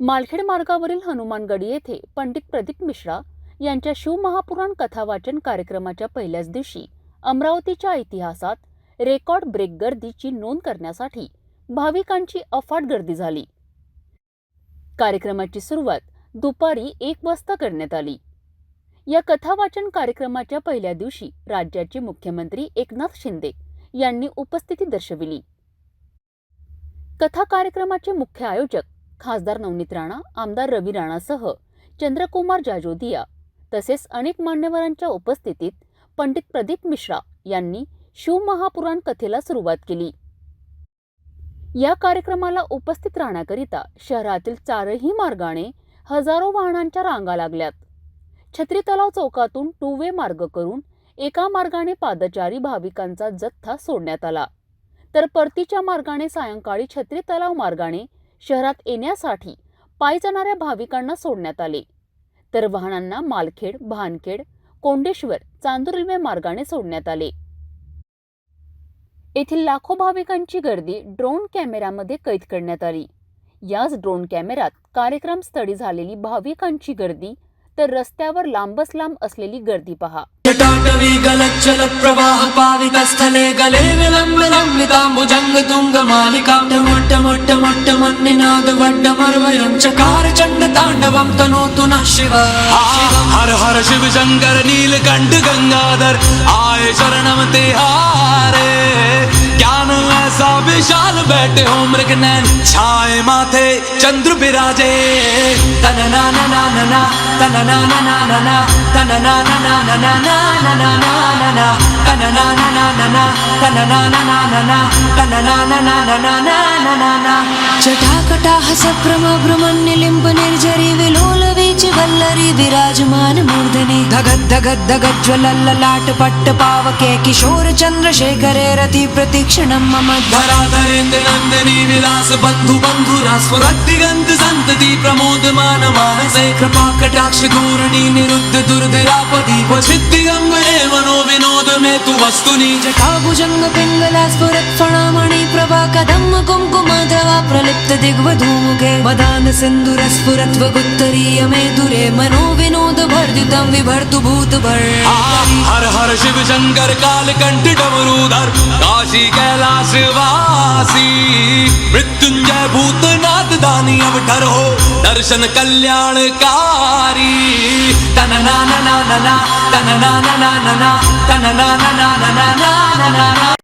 मालखेड मार्गावरील हनुमानगडी येथे पंडित प्रदीप मिश्रा यांच्या शिवमहापुराण कथावाचन कार्यक्रमाच्या पहिल्याच दिवशी अमरावतीच्या इतिहासात रेकॉर्ड ब्रेक गर्दीची नोंद करण्यासाठी भाविकांची अफाट गर्दी झाली. कार्यक्रमाची सुरुवात दुपारी एक वाजता करण्यात आली. या कथावाचन कार्यक्रमाच्या पहिल्या दिवशी राज्याचे मुख्यमंत्री एकनाथ शिंदे यांनी उपस्थिती दर्शविली. कथा कार्यक्रमाचे मुख्य आयोजक खासदार नवनीत राणा आमदार रवी राणासह चंद्रकुमार जाजोदिया तसेच अनेक मान्यवरांच्या उपस्थितीत पंडित प्रदीप मिश्रा यांनी शिवमहापुराण कथेला सुरुवात केली. या कार्यक्रमाला उपस्थित राहण्याकरिता शहरातील चारही मार्गाने हजारो वाहनांच्या रांगा लागल्यात. छत्री तलाव चौकातून टू वे मार्ग करून एका मार्गाने पादचारी भाविकांचा जथ्था सोडण्यात आला. तर परतीच्या मार्गाने सायंकाळी छत्री तलाव मार्गाने शहरात येण्यासाठी पायी जाणाऱ्या भाविकांना सोडण्यात आले. तर वाहनांना मालखेड भानखेड कोंडेश्वर चांदूर रेल्वे मार्गाने सोडण्यात आले. येथील लाखो भाविकांची गर्दी ड्रोन कॅमेऱ्यामध्ये कैद करण्यात आली. याच ड्रोन कॅमेऱ्यात कार्यक्रम स्थळी झालेली भाविकांची गर्दी तर रस्त्यावर लांबच लांब असलेली गर्दी पहा. दाटवी गलज्जल प्रवाह पाविकस्थले गले विलम्बनं विताम्बुजङ्ग तुङ्गमालिकां मोट्ट मोट्ट मोट्ट मन्निनाद वड्डमर्वयं चकार चण्ड ताण्डवं तनोतु नः शिव हर हर शिव शङ्कर नीलकण्ठ गङ्गाधर आय शरणं ते हा बैठे हो मृग नैन छाए माथे चंद्र बिराजे। तन ना ना ना ना ना तन ना ना ना ना ना तन ना ना ना ना ना ना ना ना ना ना ना तन ना ना ना ना ना तन ना ना ना ना ना तन ना ना ना ना ना ना ना ना ना जटाकटाः सप्रमभ्रमन्निलिम्ब निर्जरी विलोल वीचि वल्लरी विराजमान ధగద్ధ గద్ద గజ్వలల్లలాట పట్ట పావకే కిశోర చంద్రశేఖరే రతి ప్రతిక్షణం మమ ధరాధరేంద్ర నందని విలాస బంధు బంధురా స్వరక్తిగంధ संतती प्रमोद मान मानसे कृपा कटाक्ष गोरणी निरुद्ध दुर्धरापदीप सिद्धि गंगणे मनो विनोद मे तु वस्तुनी जटा भुजंग पिंगला स्फुरत फणामणी प्रभा कदम कुमकुम द्रवा प्रलिप्त दिग्व के। वदान सिंदुर स्फुरत्व गुत्तरीय मे दुरे मनो विनोद भरद्युतम विभर्तु भूत भर हर हर शिव शंकर काल कंठ डमरूधर। काशी कैलाश वासी। मृत्युंजय भूतनाथ दानी अवठर हो दर्शन कल्याणकारी। तन ना ना ना ना तन ना ना ना ना ना तन ना ना ना ना ना ना ना